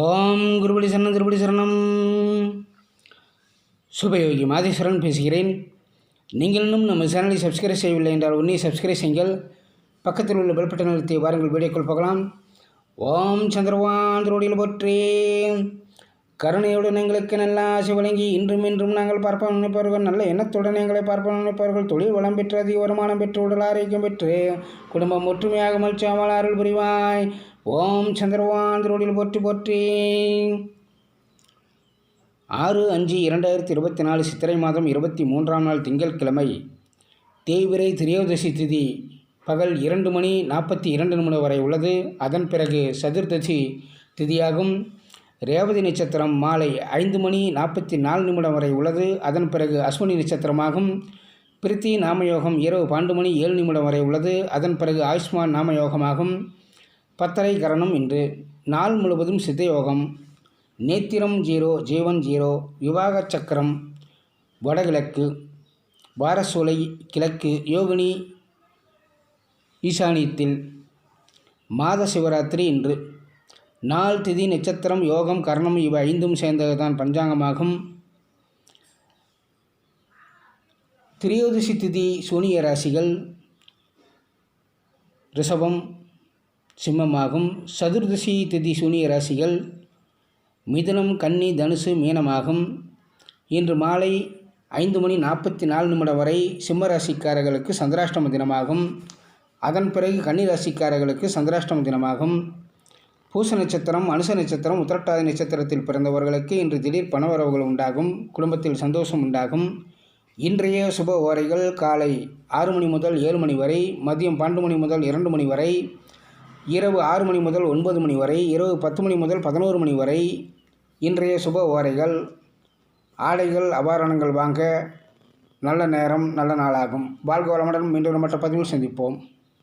ஓம் குருபடி சரணம் திருபடி சரணம். சுபயோகி மாதேஸ்வரன் பேசுகிறேன். நீங்கள் இன்னும் நம்ம சேனலை சப்ஸ்கிரைப் செய்யவில்லை என்றால் உன்னை சப்ஸ்கிரைப் செய்யுங்கள். பக்கத்தில் உள்ள பெல் பட்டன் அழுத்தி வாருங்கள். வீடியோக்கள் பார்க்கலாம் ஓம் சந்திரவான் திருவடியில் போற்றே. கருணையுடன் எங்களுக்கு நல்ல ஆசை வழங்கி இன்றும் இன்றும் நாங்கள் பார்ப்போம். நினைப்பவர்கள் நல்ல எண்ணத்துடன் எங்களை பார்ப்போம். நினைப்பவர்கள் தொழில் வளம் பெற்று அதிக வருமானம் பெற்று உடல் ஆரோக்கியம் பெற்று குடும்பம் ஒற்றுமையாக மகிழ்ச்சியாமல் அருள் புரிவாய். ஓம் சந்திரவான் திருவடியில் போற்றி போற்றி. ஆறு அஞ்சு இரண்டாயிரத்தி இருபத்தி நாலு சித்திரை மாதம் இருபத்தி மூன்றாம் நாள் திங்கட்கிழமை தேய்விரை திரையோதசி திதி பகல் இரண்டு மணி நாற்பத்தி இரண்டு நிமிடம் வரை உள்ளது. அதன் பிறகு சதுர்தசி திதியாகும். ரேவதி நட்சத்திரம் மாலை ஐந்து மணி நாற்பத்தி நாலு நிமிடம் வரை உள்ளது. அதன் பிறகு அஸ்வினி நட்சத்திரமாகும். பிரித்தி நாமயோகம் இரவு பன்னெண்டு மணி ஏழு நிமிடம் வரை உள்ளது. அதன் பிறகு ஆயுஷ்மான் நாமயோகமாகும். பத்தரை கரணம் இன்று. நாள் முழுவதும் சித்தயோகம். நேத்திரம் ஜீரோ ஜீவன் ஜீரோ விவாக சக்கரம் வடகிழக்கு வாரசோலை கிழக்கு யோகினி ஈசானியத்தில். மாத சிவராத்திரி இன்று. நாள் திதி நட்சத்திரம் யோகம் கர்ணம் இவை ஐந்தும் சேர்ந்ததுதான் பஞ்சாங்கமாகும். திரியோதிசி திதி சூனிய ராசிகள் ரிஷபம் சிம்மமாகும். சதுர்தசி திதி சூனிய ராசிகள் மிதுனம் கன்னி தனுசு மீனமாகும். இன்று மாலை ஐந்து மணி நாற்பத்தி நாலு நிமிடம் வரை சிம்ம ராசிக்காரர்களுக்கு சந்திராஷ்டம தினமாகும். அதன் பிறகு கன்னி ராசிக்காரர்களுக்கு சந்திராஷ்டம தினமாகும். பூச நட்சத்திரம் அனுச நட்சத்திரம் உத்திரட்டாதி நட்சத்திரத்தில் பிறந்தவர்களுக்கு இன்று திடீர் பணவரவுகள் உண்டாகும். குடும்பத்தில் சந்தோஷம் உண்டாகும். இன்றைய சுப ஓரைகள் காலை ஆறு மணி முதல் ஏழு மணி வரை மதியம் பன்னெண்டு மணி முதல் இரண்டு மணி வரை இரவு ஆறு மணி முதல் ஒன்பது மணி வரை இரவு பத்து மணி முதல் பதினோரு மணி வரை இன்றைய சுப ஓரைகள். ஆடைகள் அபாரணங்கள் வாங்க நல்ல நேரம் நல்ல நாளாகும். வாழ்க வளமுடன் மீண்டும் மற்ற பதிவில் சந்திப்போம்.